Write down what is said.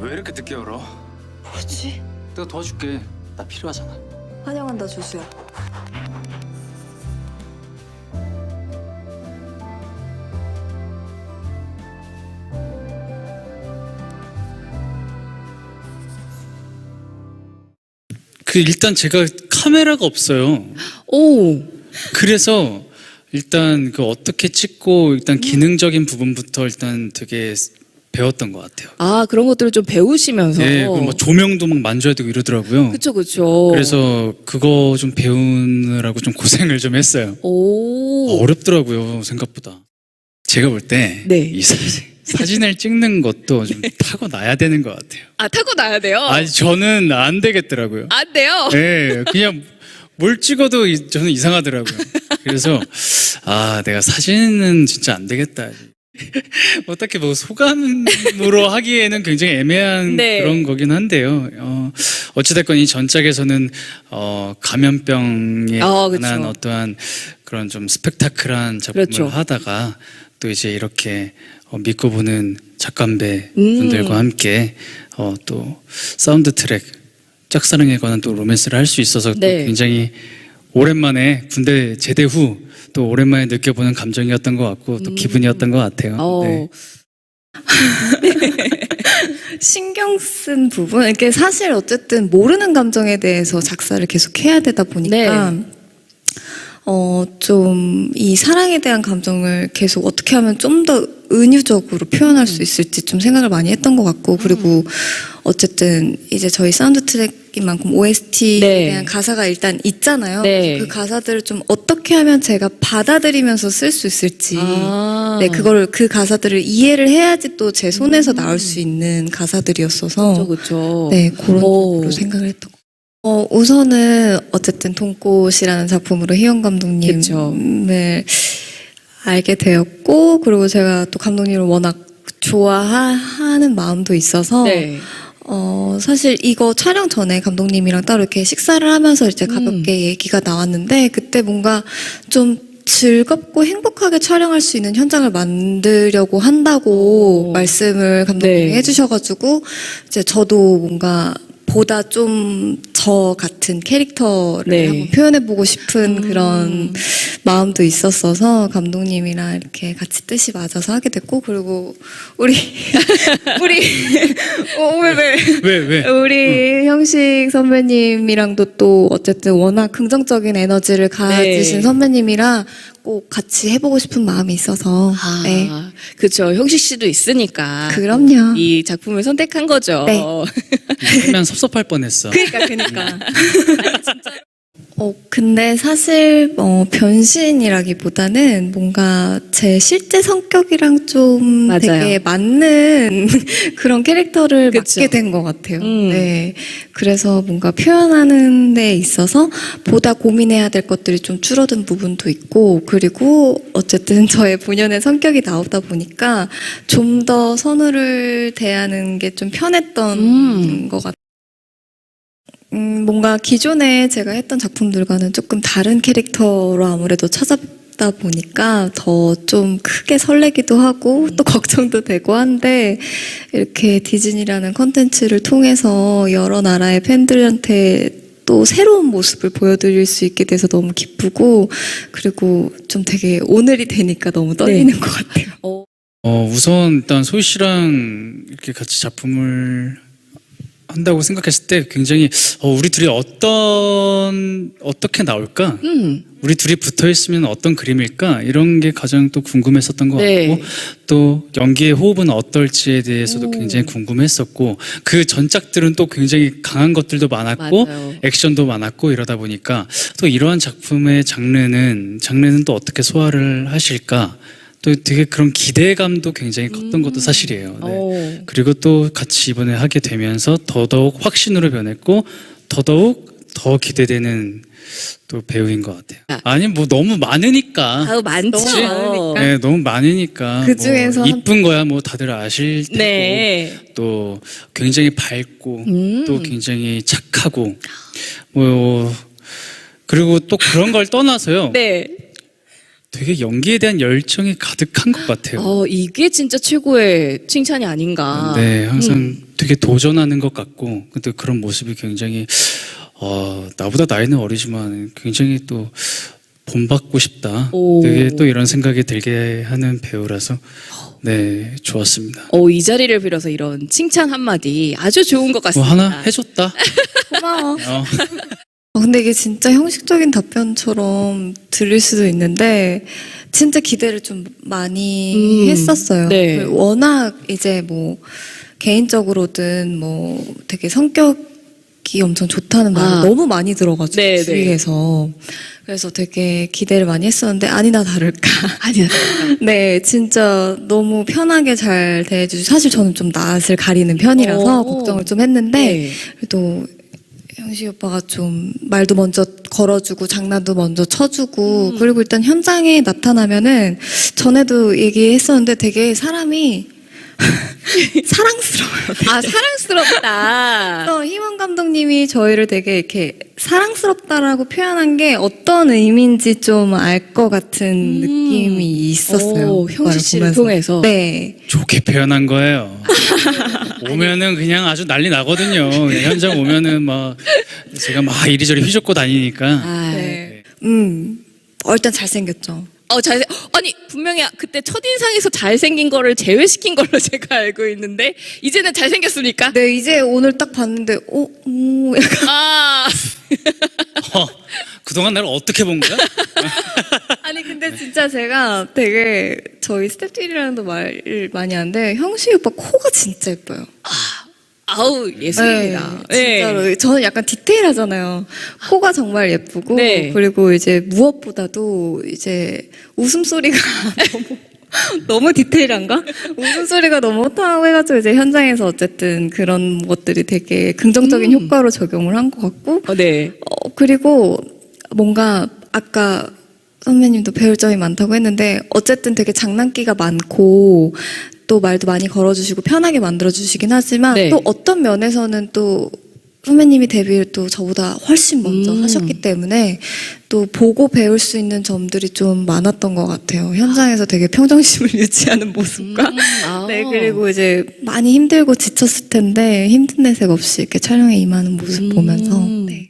왜 이렇게 늦게 열어? 뭐지? 내가 도와줄게. 나 필요하잖아. 환영한다 조수야. 그 일단 제가 카메라가 없어요. 오, 그래서 일단 그 어떻게 찍고 일단 기능적인 부분부터 일단 되게 배웠던 것 같아요. 아 그런 것들을 좀 배우시면서. 예, 그뭐 조명도 막 만져야 되고 이러더라고요. 그쵸 그쵸. 그래서 그거 좀 배우느라고 좀 고생을 좀 했어요. 오, 어렵더라고요 생각보다. 제가 볼때 네. 이 사진, 사진을 찍는 것도 좀 타고 나야 되는 것 같아요. 아 타고 나야 돼요. 아니 저는 안 되겠더라고요. 안 돼요. 예, 그냥 뭘 찍어도 이- 저는 이상하더라고요. 그래서 아 내가 사진은 진짜 안 되겠다. 어떻게 뭐 소감으로 하기에는 굉장히 애매한 네. 그런 거긴 한데요. 어, 어찌됐건 이 전작에서는 어, 감염병에 어, 그쵸. 관한 어떠한 그런 좀 스펙타클한 작품을 그렇죠. 하다가 또 이제 이렇게 어, 믿고 보는 작가배 음. 분들과 함께 어, 또 사운드 트랙 짝사랑에 관한 또 로맨스를 할 수 있어서 또 네. 굉장히 오랜만에 군대 제대 후 또 오랜만에 느껴보는 감정이었던 것 같고 또 기분이었던 것 같아요. 음. 어, 네. 신경 쓴 부분 이게 사실 어쨌든 모르는 감정에 대해서 작사를 계속 해야 되다 보니까 네. 어 좀 이 사랑에 대한 감정을 계속 어떻게 하면 좀 더 은유적으로 표현할 음. 수 있을지 좀 생각을 많이 했던 것 같고 그리고 어쨌든 이제 저희 사운드 트랙인 만큼 OST에 네. 대한 가사가 일단 있잖아요. 네. 그 가사들을 좀 어떻게 하면 제가 받아들이면서 쓸 수 있을지 아. 네, 그걸 그 가사들을 이해를 해야지 또 제 손에서 나올 수 있는 가사들이었어서 그쵸. 네, 그런 오. 생각을 했던 거. 어, 우선은 어쨌든 돈꽃이라는 작품으로 희영 감독님을 알게 되었고 그리고 제가 또 감독님을 워낙 좋아하는 마음도 있어서 네. 어, 사실 이거 촬영 전에 감독님이랑 따로 이렇게 식사를 하면서 이제 가볍게 얘기가 나왔는데 그때 뭔가 좀 즐겁고 행복하게 촬영할 수 있는 현장을 만들려고 한다고 오. 말씀을 감독님이 네. 해주셔가지고 이제 저도 뭔가 보다 좀 저 같은 캐릭터를 네. 한번 표현해보고 싶은 음. 그런 마음도 있었어서 감독님이랑 이렇게 같이 뜻이 맞아서 하게 됐고 그리고 우리 우리 어, 왜, 왜, 왜 왜? 우리 형식 선배님이랑도 또 어쨌든 워낙 긍정적인 에너지를 가지신 네. 선배님이랑 꼭 같이 해보고 싶은 마음이 있어서 아, 네. 그쵸. 형식 씨도 있으니까. 그럼요. 이 작품을 선택한 거죠. 네. 하면 섭섭할 뻔했어. 그러니까 그러니까. 어 근데 사실 어 변신이라기보다는 뭔가 제 실제 성격이랑 좀 맞아요. 되게 맞는 그런 캐릭터를 그쵸. 맡게 된 것 같아요. 음. 네. 그래서 뭔가 표현하는 데 있어서 보다 고민해야 될 것들이 좀 줄어든 부분도 있고 그리고 어쨌든 저의 본연의 성격이 나오다 보니까 좀 더 선우를 대하는 게 좀 편했던 음. 것 같아요. 음, 뭔가 기존에 제가 했던 작품들과는 조금 다른 캐릭터로 아무래도 찾아다 보니까 더 좀 크게 설레기도 하고 또 걱정도 되고 한데 이렇게 디즈니라는 컨텐츠를 통해서 여러 나라의 팬들한테 또 새로운 모습을 보여드릴 수 있게 돼서 너무 기쁘고 그리고 좀 되게 오늘이 되니까 너무 떨리는 것 같아요. 어, 어, 우선 일단 소희 씨랑 이렇게 같이 작품을 한다고 생각했을 때 굉장히 어, 우리 둘이 어떤 어떻게 나올까? 음. 우리 둘이 붙어 있으면 어떤 그림일까? 이런 게 가장 또 궁금했었던 것 네. 같고 또 연기의 호흡은 어떨지에 대해서도 오. 굉장히 궁금했었고 그 전작들은 또 굉장히 강한 것들도 많았고 맞아요. 액션도 많았고 이러다 보니까 또 이러한 작품의 장르는 장르는 또 어떻게 소화를 하실까? 또 되게 그런 기대감도 굉장히 컸던 것도 사실이에요. 네. 어. 그리고 또 같이 이번에 하게 되면서 더더욱 확신으로 변했고 더더욱 더 기대되는 또 배우인 것 같아요. 아. 아니 뭐 너무 많으니까. 아우 많죠. 너무 많으니까. 네, 너무 많으니까. 그 중에서 뭐 이쁜 거야 뭐 다들 아실 테고 네. 또 굉장히 밝고 음. 또 굉장히 착하고 뭐 그리고 또 그런 걸 떠나서요. 네. 되게 연기에 대한 열정이 가득한 것 같아요. 어, 이게 진짜 최고의 칭찬이 아닌가. 네, 항상 음. 되게 도전하는 것 같고 근데 그런 모습이 굉장히 어, 나보다 나이는 어리지만 굉장히 또 본받고 싶다. 오. 되게 또 이런 생각이 들게 하는 배우라서 네 좋았습니다. 어, 이 자리를 빌어서 이런 칭찬 한마디 아주 좋은 것 뭐 같습니다. 하나 해줬다. 고마워. 어. 어, 근데 이게 진짜 형식적인 답변처럼 들릴 수도 있는데 진짜 기대를 좀 많이 음, 했었어요. 네. 워낙 이제 뭐 개인적으로든 뭐 되게 성격이 엄청 좋다는 말을 아. 너무 많이 들어가지고 네, 네. 주위에서 그래서 되게 기대를 많이 했었는데 아니나 다를까 아니야. 네, 진짜 너무 편하게 잘 대해주시. 사실 저는 좀 낯을 가리는 편이라서 오. 걱정을 좀 했는데 네. 그래도 형식 오빠가 좀 말도 먼저 걸어주고 장난도 먼저 쳐주고 음. 그리고 일단 현장에 나타나면은 전에도 얘기했었는데 되게 사람이 사랑스러워요. 아, 사랑스럽다. 그래서 희원 감독님이 저희를 되게 이렇게 사랑스럽다라고 표현한 게 어떤 의미인지 좀 알 것 같은 느낌이 있었어요. 오, 그거를 형식 씨를 보면서. 통해서. 네. 좋게 표현한 거예요. 오면은 그냥 아주 난리 나거든요. 현장 오면은 막 제가 막 이리저리 휘젓고 다니니까. 아, 네. 음. 어, 일단 잘생겼죠. 어, 잘, 아니, 분명히 그때 첫인상에서 잘생긴 거를 제외시킨 걸로 제가 알고 있는데, 이제는 잘생겼습니까? 네, 이제 오늘 딱 봤는데, 어, 오, 약간. 아, 어, 그동안 나를 어떻게 본 거야? 아니, 근데 진짜 제가 되게 저희 스태프들이랑도 말을 많이 하는데, 형식 오빠 코가 진짜 예뻐요. 아 우, 예술입니다. 네, 진짜로. 저는 약간 디테일하잖아요. 코가 정말 예쁘고, 네. 그리고 이제 무엇보다도 이제 웃음소리가 너무, 너무 디테일한가? 웃음소리가 너무 호탕하고 해가지고 이제 현장에서 어쨌든 그런 것들이 되게 긍정적인 음. 효과로 적용을 한 것 같고, 어, 네. 어, 그리고 뭔가 아까 선배님도 배울 점이 많다고 했는데 어쨌든 되게 장난기가 많고 또 말도 많이 걸어주시고 편하게 만들어주시긴 하지만 네. 또 어떤 면에서는 또 선배님이 데뷔를 또 저보다 훨씬 먼저 음. 하셨기 때문에 또 보고 배울 수 있는 점들이 좀 많았던 것 같아요. 현장에서 되게 평정심을 유지하는 모습과 음, 아. 네 그리고 이제 많이 힘들고 지쳤을 텐데 힘든 내색 없이 이렇게 촬영에 임하는 모습 음. 보면서 네.